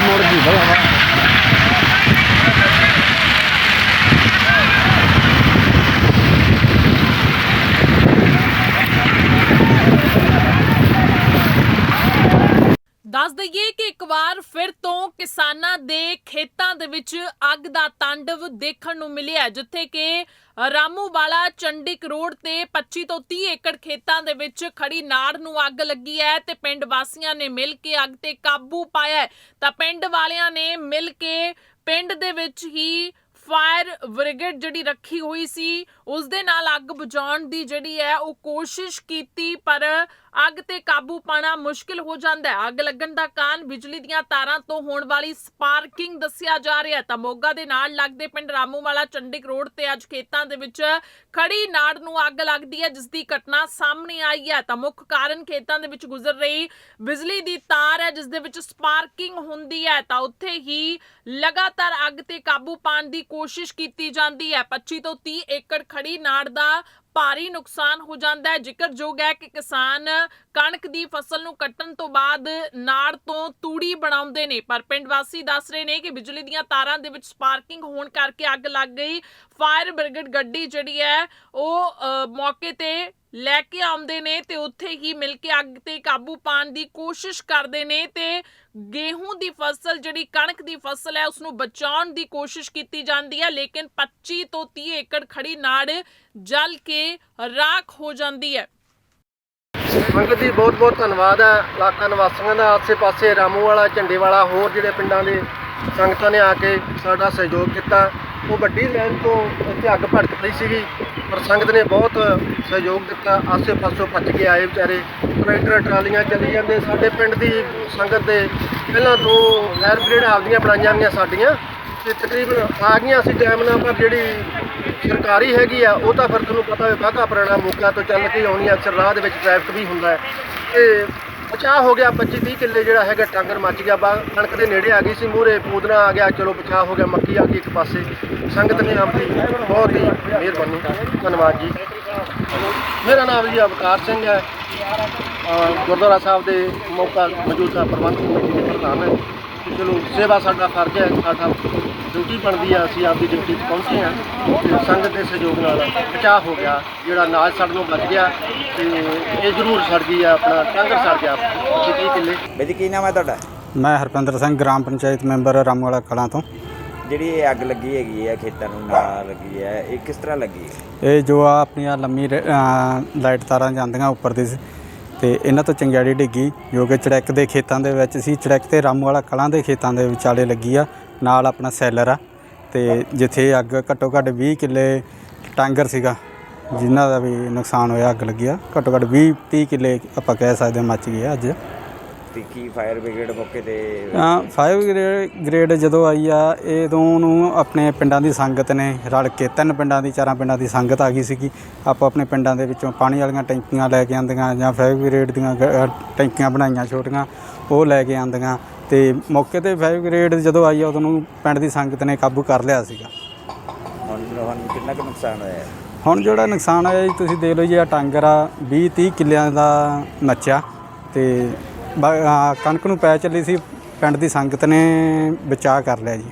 મોરબી ભલા ਦੱਸ ਦਈਏ ਕਿ ਇੱਕ ਵਾਰ ਫਿਰ ਤੋਂ ਕਿਸਾਨਾਂ ਦੇ ਖੇਤਾਂ ਦੇ ਵਿੱਚ ਅੱਗ ਦਾ ਤਾਂਡਵ ਦੇਖਣ ਨੂੰ ਮਿਲਿਆ ਜਿੱਥੇ ਕਿ ਰਾਮੂਵਾਲਾ ਚੰਡਿਕ ਰੋਡ ਤੇ 25 ਤੋਂ 30 ਏਕੜ ਖੇਤਾਂ ਦੇ ਵਿੱਚ ਖੜੀ ਨਾੜ ਨੂੰ ਅੱਗ ਲੱਗੀ ਹੈ ਤੇ ਪਿੰਡ ਵਾਸੀਆਂ ਨੇ ਮਿਲ ਕੇ ਅੱਗ ਤੇ ਕਾਬੂ ਪਾਇਆ ਤਾਂ ਪਿੰਡ ਵਾਲਿਆਂ ਨੇ ਮਿਲ ਕੇ ਪਿੰਡ ਦੇ ਵਿੱਚ ਹੀ ਫਾਇਰ ਬ੍ਰਿਗੇਡ ਜਿਹੜੀ ਰੱਖੀ ਹੋਈ ਸੀ, ਉਸ ਦੇ ਨਾਲ ਅੱਗ ਬੁਝਾਉਣ ਦੀ ਜਿਹੜੀ ਹੈ ਉਹ ਕੋਸ਼ਿਸ਼ ਕੀਤੀ, ਪਰ ਅੱਗ ਤੇ ਕਾਬੂ ਪਾਣਾ ਮੁਸ਼ਕਿਲ ਹੋ ਜਾਂਦਾ ਹੈ। ਅੱਗ ਲੱਗਣ ਦਾ ਕਾਰਨ ਬਿਜਲੀ ਦੀਆਂ ਤਾਰਾਂ ਤੋਂ ਹੋਣ ਵਾਲੀ ਸਪਾਰਕਿੰਗ ਦੱਸਿਆ ਜਾ ਰਿਹਾ ਤਾਂ ਮੋਗਾ ਦੇ ਨਾਲ ਲੱਗਦੇ ਪਿੰਡ ਰਾਮੂਵਾਲਾ ਚੰਡਿਕ ਰੋਡ ਤੇ ਅੱਜ ਖੇਤਾਂ ਦੇ ਵਿੱਚ ਖੜੀ ਨਾੜ ਨੂੰ ਅੱਗ ਲੱਗਦੀ ਹੈ, ਜਿਸ ਦੀ ਘਟਨਾ ਸਾਹਮਣੇ ਆਈ ਹੈ। ਤਾਂ ਮੁੱਖ ਕਾਰਨ ਖੇਤਾਂ ਦੇ ਵਿੱਚ ਗੁਜ਼ਰ ਰਹੀ ਬਿਜਲੀ ਦੀ ਤਾਰ ਹੈ, ਜਿਸ ਦੇ ਵਿੱਚ ਸਪਾਰਕਿੰਗ ਹੁੰਦੀ ਹੈ। ਤਾਂ ਉੱਥੇ ਹੀ ਲਗਾਤਾਰ ਅੱਗ ਤੇ ਕਾਬੂ ਪਾਉਣ ਦੀ ਕੋਸ਼ਿਸ਼ ਕੀਤੀ ਜਾਂਦੀ ਹੈ। 25 ਤੋਂ 30 ਏਕੜ ਖੜੀ ਨਾੜ ਦਾ ਭਾਰੀ ਨੁਕਸਾਨ ਹੋ ਜਾਂਦਾ ਹੈ। ਜ਼ਿਕਰਯੋਗ ਹੈ ਕਿ ਕਿਸਾਨ ਕਣਕ ਦੀ ਫਸਲ ਨੂੰ ਕੱਟਣ ਤੋਂ ਬਾਅਦ ਨਾੜ ਤੋਂ ਤੂੜੀ ਬਣਾਉਂਦੇ ਨੇ। ਪਰ ਪਿੰਡ ਵਾਸੀ ਦੱਸ ਰਹੇ ਨੇ ਕਿ ਬਿਜਲੀ ਦੀਆਂ ਤਾਰਾਂ ਦੇ ਵਿੱਚ ਸਪਾਰਕਿੰਗ ਹੋਣ ਕਰਕੇ ਅੱਗ ਲੱਗ ਗਈ। ਫਾਇਰ ਬ੍ਰਿਗੇਡ ਗੱਡੀ ਜਿਹੜੀ ਹੈ, ਉਹ ਮੌਕੇ ਤੇ ਲੈ ਕੇ ਆਉਂਦੇ ਨੇ ਤੇ ਉੱਥੇ ਹੀ ਮਿਲ ਕੇ ਅੱਗ ਤੇ ਕਾਬੂ ਪਾਉਣ ਦੀ ਕੋਸ਼ਿਸ਼ ਕਰਦੇ ਨੇ ਤੇ ਗੇਹੂੰ ਦੀ ਫਸਲ, ਜਿਹੜੀ ਕਣਕ ਦੀ ਫਸਲ ਹੈ ਉਸ ਨੂੰ ਬਚਾਉਣ ਦੀ ਕੋਸ਼ਿਸ਼ ਕੀਤੀ ਜਾਂਦੀ ਹੈ, ਲੇਕਿਨ 25 ਤੋਂ 30 ਏਕੜ ਖੜੀ ਨਾੜ ਜਲ ਕੇ ਰਾਖ ਹੋ ਜਾਂਦੀ ਹੈ। ਸੰਗਤ ਦੀ ਬਹੁਤ ਬਹੁਤ ਧੰਨਵਾਦ ਹੈ। ਇਲਾਕਾ ਨਿਵਾਸੀਆਂ ਦਾ, ਆਸੇ-ਪਾਸੇ ਰਾਮੂ ਵਾਲਾ ਝੰਡੇ ਵਾਲਾ ਹੋਰ ਜਿਹੜੇ ਪਿੰਡਾਂ ਦੇ ਸੰਗਤਾਂ ਨੇ ਆ ਕੇ ਸਾਡਾ ਸਹਿਯੋਗ ਕੀਤਾ। ਉਹ ਵੱਡੀ ਲਾਈਨ ਤੋਂ ਇੱਥੇ ਅੱਗ ਭੜਕ ਪਈ ਸੀਗੀ, ਪਰ ਸੰਗਤ ਨੇ ਬਹੁਤ ਸਹਿਯੋਗ ਦਿੱਤਾ। ਆਸੇ ਪਾਸੇ ਭੱਜ ਕੇ ਆਏ ਵਿਚਾਰੇ। ਟਰੈਕਟਰ, ਟਰਾਲੀਆਂ ਚੱਲੀ ਜਾਂਦੇ। ਸਾਡੇ ਪਿੰਡ ਦੀ ਸੰਗਤ ਦੇ ਪਹਿਲਾਂ ਤੋਂ ਫਾਇਰ ਬ੍ਰਿਗੇਡ ਆਪਦੀਆਂ ਬਣਾਈਆਂ ਹੋਈਆਂ ਸਾਡੀਆਂ। ਤੇ ਤਕਰੀਬਨ ਆ ਗਈਆਂ ਅਸੀਂ ਟਾਈਮ ਨਾਲ, ਪਰ ਜਿਹੜੀ ਸਰਕਾਰੀ ਹੈਗੀ ਆ, ਉਹ ਤਾਂ ਫਿਰ ਤੁਹਾਨੂੰ ਪਤਾ ਹੋਵੇ ਬਾਘਾ ਪੁਰਾਣਾ ਮੌਕਾ ਤੋਂ ਚੱਲ ਕੇ ਆਉਣੀ ਆ। ਅਕਸਰ ਰਾਹ ਦੇ ਵਿੱਚ ਟ੍ਰੈਫਿਕ ਵੀ ਹੁੰਦਾ ਹੈ। ਤੇ ਬਚਾਅ ਹੋ ਗਿਆ 25 30 ਕਿੱਲੇ ਜਿਹੜਾ ਹੈਗਾ ਟਾਂਗਰ ਮੱਚ ਗਿਆ, ਬਾ ਕਣਕ ਦੇ ਨੇੜੇ ਆ ਗਈ ਸੀ, ਮੂਹਰੇ ਪੂਦਨਾ ਆ ਗਿਆ, ਚਲੋ ਬਚਾਅ ਹੋ ਗਿਆ, ਮੱਕੀ ਆ ਗਈ ਇੱਕ ਪਾਸੇ। ਸੰਗਤ ਨੇ ਆਪਦੀ ਬਹੁਤ ਹੀ ਮਿਹਰਬਾਨੀ। ਧੰਨਵਾਦ ਜੀ। ਮੇਰਾ ਨਾਮ ਜੀ ਅਵਕਾਰ ਸਿੰਘ ਹੈ। ਗੁਰਦੁਆਰਾ ਸਾਹਿਬ ਦੇ ਮੌਕਾ ਮੌਜੂਦਾ ਪ੍ਰਬੰਧਕ ਕਮੇਟੀ ਦੇ ਪ੍ਰਧਾਨ ਹੈ। ਤੇ ਚਲੋ, ਸੇਵਾ ਸਾਡਾ ਫਰਜ਼ ਹੈ, ਸਾਡਾ ਡਿਊਟੀ ਬਣਦੀ ਆ, ਅਸੀਂ ਆਪਦੀ ਡਿਊਟੀ 'ਚ ਪਹੁੰਚੇ ਹਾਂ। ਤੇ ਸੰਗਤ ਦੇ ਸਹਿਯੋਗ ਨਾਲ ਬਚਾਅ ਹੋ ਗਿਆ, ਜਿਹੜਾ ਨਾਜ ਸਾਡੇ ਨੂੰ ਬਚ ਗਿਆ। ਤੇ ਇਹ ਜ਼ਰੂਰ ਸੜ ਗਈ ਆ ਆਪਣਾ ਟਾਂਗਰ ਸੜ ਗਿਆ। 25 ਕਿੱਲੇ ਬਈ ਜੀ ਕੀ ਨਾਮ ਹੈ ਤੁਹਾਡਾ? ਮੈਂ ਹਰਪਿੰਦਰ ਸਿੰਘ ਗ੍ਰਾਮ ਪੰਚਾਇਤ ਮੈਂਬਰ ਰਾਮੂਵਾਲਾ ਕਲਾਂ ਤੋਂ। ਜਿਹੜੀ ਇਹ ਅੱਗ ਲੱਗੀ ਹੈਗੀ ਹੈ ਖੇਤਾਂ ਨੂੰ ਨਾਲ ਲੱਗੀ ਹੈ ਇਹ ਕਿਸ ਤਰ੍ਹਾਂ ਲੱਗੀ? ਹੈ ਇਹ ਜੋ ਆ ਆਪਣੀਆਂ ਲੰਮੀ ਰ- ਅਹ ਲਾਈਟ ਤਾਰਾਂ ਜਾਂਦੀਆਂ ਉੱਪਰ ਦੀ ਸੀ ਤੇ ਇਹਨਾਂ ਤੋਂ ਚੰਗਿਆੜੀ ਡਿੱਗੀ ਜੋ ਕਿ ਚੜੈਕ ਦੇ ਖੇਤਾਂ ਦੇ ਵਿੱਚ ਸੀ। ਚੜੈਕ ਤੇ ਰਾਮੂਵਾਲਾ ਕਲਾਂ ਦੇ ਖੇਤਾਂ ਦੇ ਵਿਚਾਲੇ ਲੱਗੀ ਆ ਨਾਲ ਆਪਣਾ ਸੈਲਰ ਆ। ਤੇ ਜਿੱਥੇ ਅੱਗ ਘੱਟੋ ਘੱਟ 20 ਕਿੱਲੇ ਟਾਂਗਰ ਸੀਗਾ ਜਿਨ੍ਹਾਂ ਦਾ ਵੀ ਨੁਕਸਾਨ ਹੋਇਆ ਅੱਗ ਲੱਗੀ ਆ। ਘੱਟੋ ਘੱਟ 20 30 ਕਿੱਲੇ ਆਪਾਂ ਕਹਿ ਸਕਦੇ ਹਾਂ ਮੱਚ ਗਏ ਆ ਅੱਜ। ਤੇ ਕੀ ਫਾਇਰ ਬ੍ਰਿਗੇਡ ਮੌਕੇ ਤੇ ਫਾਈਵ ਗ੍ਰੇਡ ਜਦੋਂ ਆਈ ਆ ਇਦੋਂ ਨੂੰ ਆਪਣੇ ਪਿੰਡਾਂ ਦੀ ਸੰਗਤ ਨੇ ਰਲ ਕੇ ਤਿੰਨ ਪਿੰਡਾਂ ਦੀ ਚਾਰਾਂ ਪਿੰਡਾਂ ਦੀ ਸੰਗਤ ਆ ਗਈ ਸੀਗੀ। ਆਪੋ ਆਪਣੇ ਪਿੰਡਾਂ ਦੇ ਵਿੱਚੋਂ ਪਾਣੀ ਵਾਲੀਆਂ ਟੈਂਕੀਆਂ ਲੈ ਕੇ ਆਂਦੀਆਂ ਜਾਂ ਫਾਈਵ ਗ੍ਰੇਡ ਦੀਆਂ ਗ- ਟੈਂਕੀਆਂ ਬਣਾਈਆਂ ਛੋਟੀਆਂ ਉਹ ਲੈ ਕੇ ਆਂਦੀਆਂ ਤੇ ਮੌਕੇ ਤੇ ਫਾਈਵ ਗ੍ਰੇਡ ਜਦੋਂ ਆਈ ਆ ਉਦੋਂ ਨੂੰ ਪਿੰਡ ਦੀ ਸੰਗਤ ਨੇ ਕਾਬੂ ਕਰ ਲਿਆ ਸੀਗਾ। ਹੁਣ ਹੁਣ ਕਿੰਨਾ ਕੁ ਨੁਕਸਾਨ ਹੋਇਆ? ਹੈ? ਹੁਣ ਜਿਹੜਾ ਨੁਕਸਾਨ ਹੋਇਆ ਜੀ ਤੁਸੀਂ ਦੇਖ ਲਓ ਜੀ ਆ ਟਾਂਗਰ ਆ 20 30 ਕਿੱਲਿਆਂ ਦਾ ਮੱਚਾ ਤੇ ਬਾ- ਆ, ਕਣਕ ਨੂੰ ਪੈ ਚੱਲੀ ਸੀ ਪਿੰਡ ਦੀ ਸੰਗਤ ਨੇ ਬਚਾਅ ਕਰ ਲਿਆ ਜੀ।